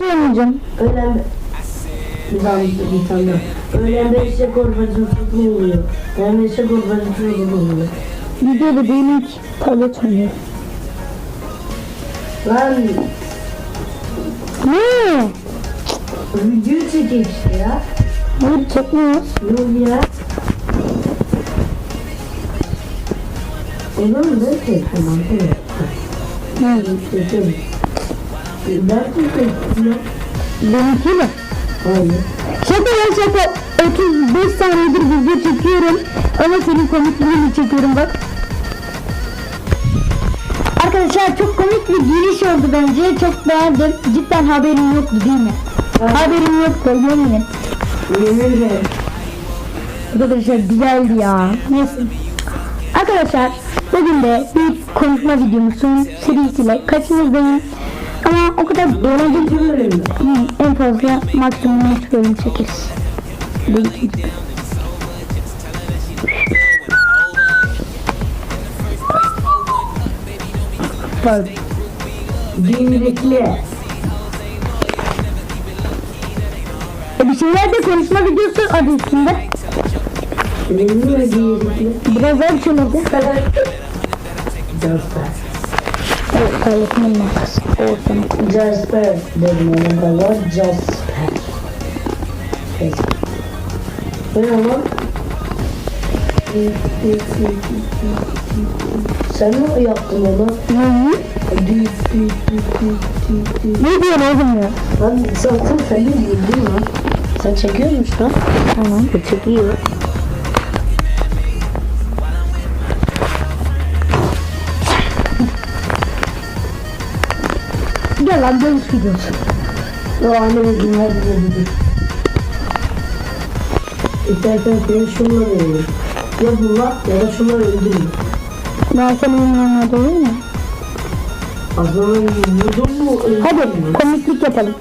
Oynayacağım. Öğlen bir tane bir tane. Öğlen beşte korbacı futbol oluyor. Öğlen beşte korbacı futbol oluyor. Videoda benim ilk tablet oynuyor. Lan Ne? video çekiyor işte ya. Hayır çekmiyoruz. Yok ya. Olur mu? Ben çektim arkadaşlar. Ne? Çekelim. Benimki mi? Hayır. Şaka ya şaka. 35 saniyedir video çekiyorum. Ama senin komikliğini çekiyorum bak. Arkadaşlar çok komik bir giriş oldu bence. Çok beğendim. Cidden haberim yoktu değil mi? Evet. Haberim yoktu yeminim. Yemin. Arkadaşlar güzeldi ya. Neyse. Arkadaşlar bugün de bir konuşma videomuzun serisiyle karşınızdayım. Ama o kadar mü? Hı, en fazla maksimum 3 bölüm çekeriz. Değil. Bak. Dinlikli. E bir şeyler de konuşma videosu adı üstünde. Dinlikli. Biraz daha bir şey oldu. Jasper. Evet, kaybetmenin markası. Ortadan. Jasper dedim ona da var. Jasper. Ne lan? Sen mi yaptın onu? Hı? Lan Ne diyorsun oğlum ya? zaten sen de bildin lan. Sen çekiyor musun lan? Tamam. Çekiyor. Gel lan dövüş videosu. O anneme günler dedi. İstersen seni şunları verir. Ya bunlar ya da şunları öldürün. Ben senin yanına değil mi? Aslında vurdun mu öldürün. Hadi komiklik yapalım.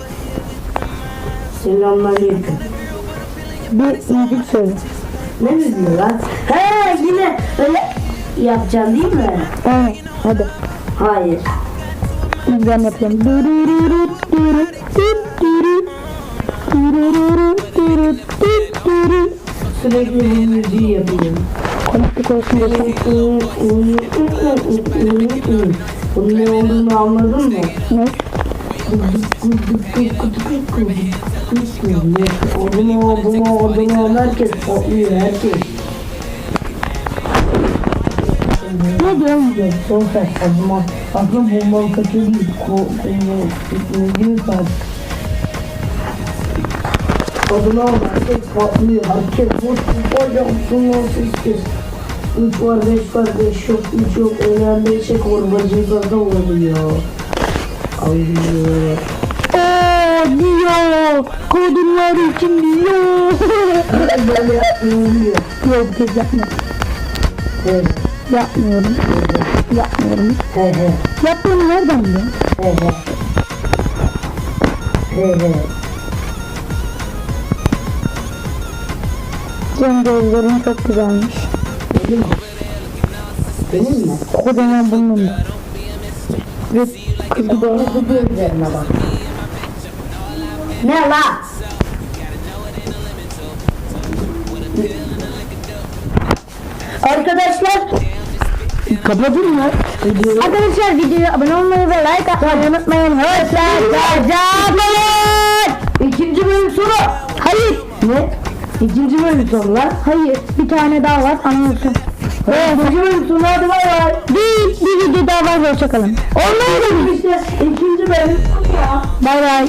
Selamünaleyküm. Bir müzik söyle. Ne diyor lan? He yine öyle yapacaksın değil mi? Evet. Hadi. Hayır. Ben yapıyorum. Sürekli bu müziği yapıyorum. Komiklik olsun diye. Bunun ne olduğunu anladın mı? Ne? Ordunu ordunu ordunu herkes patlıyor herkes. Kaçıyor değil. Ko, ko, ne diyor sen? Ordunu al herkes patlıyor. Herkes boş bomba yapsın o ses. 3 var 5 var 5 yok 3 yok ölen 5 şey korbacı fazla olabiliyor. Allah. Oo diyor. Kadınlar için diyor. Böyle yapmıyor. Yok bu kez yapma. Evet. Yapmıyorum. Yapmıyorum. He he. Yaptığını nereden biliyorsun? He he. He he. Senin gözlerin çok güzelmiş. Benim mi? Benim mi? Kocaman burnun var. Ve kız gibi Doğru bu gözlerine bak. Ne la? Arkadaşlar Kapatın mı? Arkadaşlar videoya abone olmayı ve like atmayı unutmayın. Hoşçakalın. ikinci bölüm sonu. Hayır. Ne? İkinci bölüm sonu lan. Hayır. Bir tane daha var anlıyorsun. Evet. İkinci bölüm sonu hadi bay bay. Bir, bir video daha var. Hoşçakalın. Olmadı işte ikinci bölüm. Bay bay.